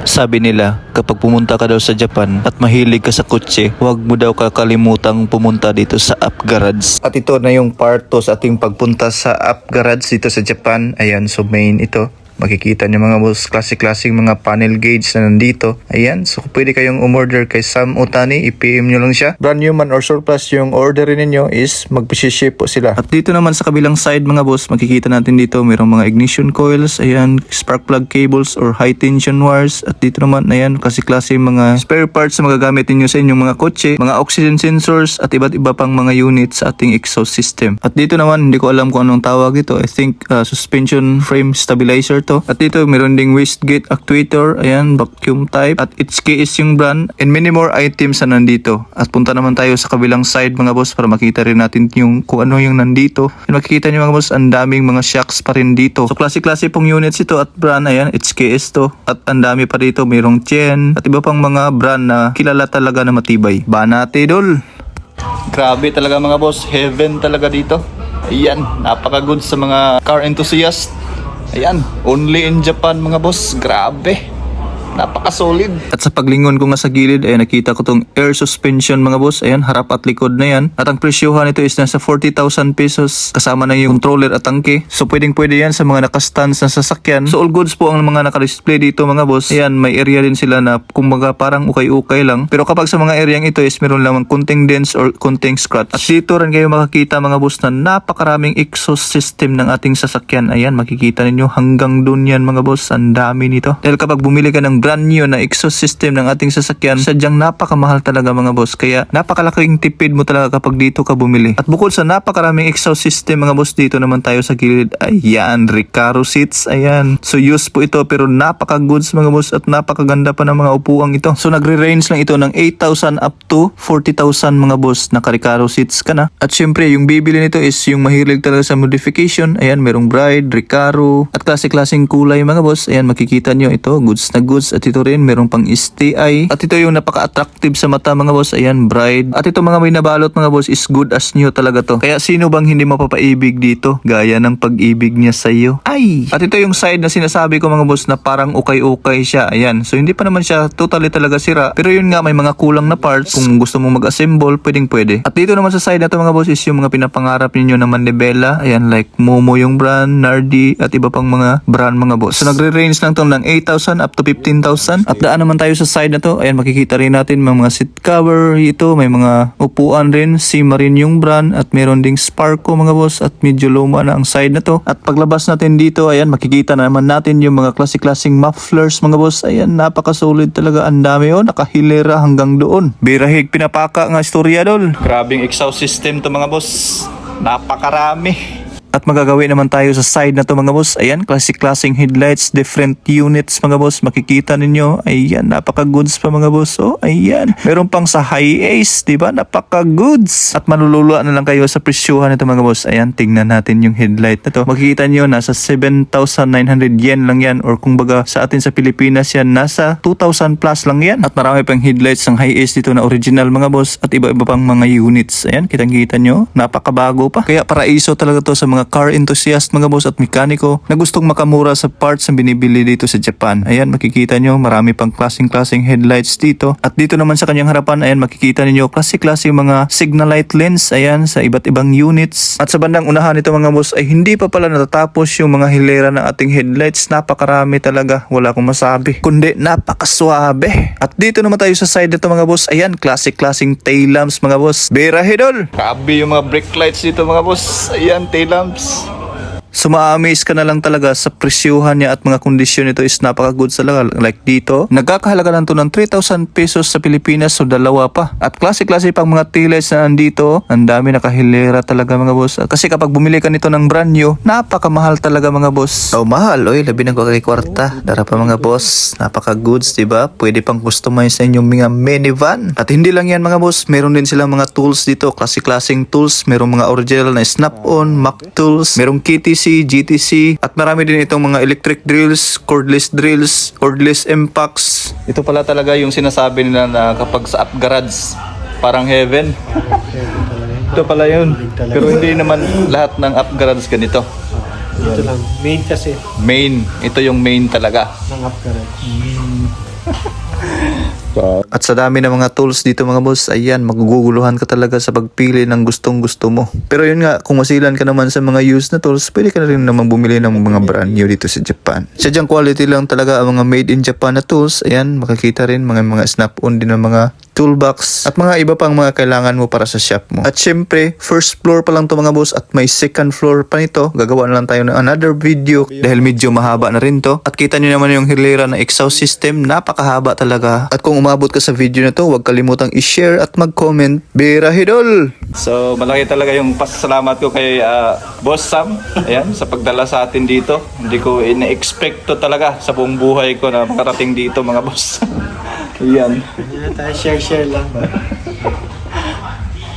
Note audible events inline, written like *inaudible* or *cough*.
Sabi nila, kapag pumunta ka daw sa Japan at mahilig ka sa kotse, huwag mo daw kakalimutang pumunta dito sa Up Garage. At ito na yung part 2 sa ating pagpunta sa Up Garage dito sa Japan. Ayan, so main ito. Makikita niyo mga boss, classic-classic mga panel gauge na nandito. Ayan, so pwede kayong umorder kay Sam Utani, i-PM nyo lang siya. Brand new man or surplus yung orderin ninyo is magpiship po sila. At dito naman sa kabilang side mga boss, makikita natin dito mayroong mga ignition coils, ayan, spark plug cables or high tension wires. At dito naman, ayan, kasi-klase mga spare parts na magagamit ninyo sa inyong mga kotse, mga oxygen sensors at iba't iba pang mga units sa ating exhaust system. At dito naman, hindi ko alam kung anong tawag ito. I think uh, suspension frame stabilizer to. At dito, meron ding wastegate actuator, ayan, vacuum type. At HKS yung brand and many more items na nandito. At punta naman tayo sa kabilang side mga boss para makita rin natin yung kung ano yung nandito. And makikita nyo mga boss, ang daming mga shocks pa rin dito. So klase-klase pong units ito at brand, ayan, HKS to. At ang dami pa dito, mayroong Chen at iba pang mga brand na kilala talaga na matibay. Banate dol! Grabe talaga mga boss, heaven talaga dito. Ayan, napaka-good sa mga car enthusiast. Ayan, only in Japan mga boss, grabe. Napaka-solid. At sa paglingon ko nga sa gilid, ay nakita ko tong air suspension mga boss. Ayan, harap at likod na yan. At ang presyohan nito is nasa 40,000 pesos kasama na yung controller at tangke. So pwedeng pwede yan sa mga nakastands na sasakyan. So all goods po ang mga naka-display dito mga boss. Ayan, may area din sila na kumbaga parang ukay-ukay lang. Pero kapag sa mga areang ito is meron lamang kunting dents or kunting scratch. At dito rin kayo makakita mga boss na napakaraming exhaust system ng ating sasakyan. Ayan, makikita ninyo hanggang dun yan mga boss. Ang dami nito. Dahil kapag bumili ka ng new na exhaust system ng ating sasakyan, sadyang napakamahal talaga mga boss. Kaya napakalaking tipid mo talaga kapag dito ka bumili. At bukod sa napakaraming exhaust system mga boss, dito naman tayo sa gilid. Ayan, Recaro seats. Ayan. So used po ito pero napaka-goods mga boss at napakaganda pa ng mga upuang ito. So nagre-range lang ito ng 8,000 up to 40,000 mga boss. Naka-Recaro seats ka na. At syempre, yung bibili nito is yung mahilig talaga sa modification. Ayan, merong Bride, Recaro, at klase-klaseng kulay mga boss. Ayan, makikita nyo ito. Goods na goods. At ito rin, merong pang STI. At ito yung napaka-attractive sa mata mga boss. Ayan, Bride. At ito mga may nabalot mga boss is good as new talaga to. Kaya sino bang hindi mapapaibig dito? Gaya ng pag-ibig niya sa iyo. Ay! At ito yung side na sinasabi ko mga boss na parang ukay-ukay siya. Ayan. So hindi pa naman siya totally talaga sira. Pero yun nga may mga kulang na parts. Kung gusto mong mag-assemble, pwedeng pwede. At dito naman sa side na to mga boss is yung mga pinapangarap ninyo na manibela. Ayan like Momo yung brand, Nardi at iba pang mga brand mga boss. So nagre-range lang to ng 8,000 up to 15,000. At daan naman tayo sa side na to. Ayan makikita rin natin may mga seat cover ito. May mga upuan rin. Sima rin yung brand. At meron ding Sparko mga boss. At medyo luma na ang side na to. At paglabas natin dito, ayan makikita na naman natin yung mga klase-klaseng mufflers mga boss. Ayan napaka-solid talaga. Ang dami oh. Nakahilera hanggang doon. Birahig pinapaka nga istorya dol. Grabing exhaust system to mga boss. Napakarami. At magagawin naman tayo sa side na to mga boss. Ayan, classic-classing headlights, different units mga boss. Makikita ninyo. Ayan, napaka-goods pa mga boss. Oh, ayan. Meron pang sa high ace, di ba? Napaka-goods. At malululuan na lang kayo sa presyuhan nito mga boss. Ayan, tingnan natin yung headlight na to. Makikita nyo, nasa 7,900 yen lang yan. Or kung baga sa atin sa Pilipinas yan, nasa 2,000 plus lang yan. At marami pang headlights ng high ace dito na original mga boss. At iba-iba pang mga units. Ayan, kitang-kita nyo. Napakabago pa. Kaya paraiso talaga to sa mga car enthusiast mga boss at mekaniko na gustong makamura sa parts na binibili dito sa Japan. Ayan, makikita nyo, marami pang klaseng-klaseng headlights dito. At dito naman sa kanyang harapan, ayan, makikita ninyo, klase-klase mga signal light lens, ayan, sa iba't ibang units. At sa bandang unahan nito mga boss, ay hindi pa pala natatapos yung mga hilera ng ating headlights. Napakarami talaga, wala akong masabi. Kundi, napakaswabe. At dito naman tayo sa side nito mga boss, ayan, classic-klaseng tail lamps mga boss. Bera Hidol! Grabe yung mga brake lights dito mga boss. Ayan, tail lamps. So ma-amaze ka na lang talaga sa presyuhan niya at mga kondisyon nito is napaka-good talaga. Like dito, nagkakahalaga lang to ng 3,000 pesos sa Pilipinas so dalawa pa. At klase-klase pang mga tiles na nandito, ang dami nakahilera talaga mga boss. Kasi kapag bumili ka nito ng brand new, napakamahal talaga mga boss. Oh mahal, oy, labi ng kay kwarta. Dara pa mga boss, napaka-goods, di ba? Pwede pang customize sa inyong mga minivan. At hindi lang yan mga boss, meron din silang mga tools dito, klase-klaseng tools. Merong mga original na snap-on, Mac tools, merong KTC, GTC, at marami din itong mga electric drills, cordless drills, cordless impacts. Ito pala talaga yung sinasabi nila na kapag sa up garage, parang heaven. *laughs* Ito pala yun. Pero hindi naman lahat ng up garage ganito. Ito lang. Main kasi Main, ito yung main talaga. ng upgrade. *laughs* At sa dami ng mga tools dito mga boss, ayan, maguguluhan ka talaga sa pagpili ng gustong gusto mo. Pero yun nga, kung masilan ka naman sa mga used na tools, pwede ka na rin naman bumili ng mga brand new dito sa Japan. Sadyang quality lang talaga ang mga made in Japan na tools. Ayan, makikita rin mga mga snap-on din ng mga toolbox at mga iba pang mga kailangan mo para sa shop mo. At syempre, first floor pa lang to mga boss at may second floor pa nito. Gagawa na lang tayo ng another video dahil medyo mahaba na rin to. At kita nyo naman yung hilera ng exhaust system, napakahaba talaga. At kung umabot ka sa video na to, huwag kalimutang i-share at mag-comment. Bira Hidol! So, malaki talaga yung pasasalamat ko kay ah, Boss Sam. Ayan, sa pagdala sa atin dito. Hindi ko ina-expect to talaga sa buong buhay ko na makarating dito mga boss. *laughs* Ayan. Tayo share-share lang ba?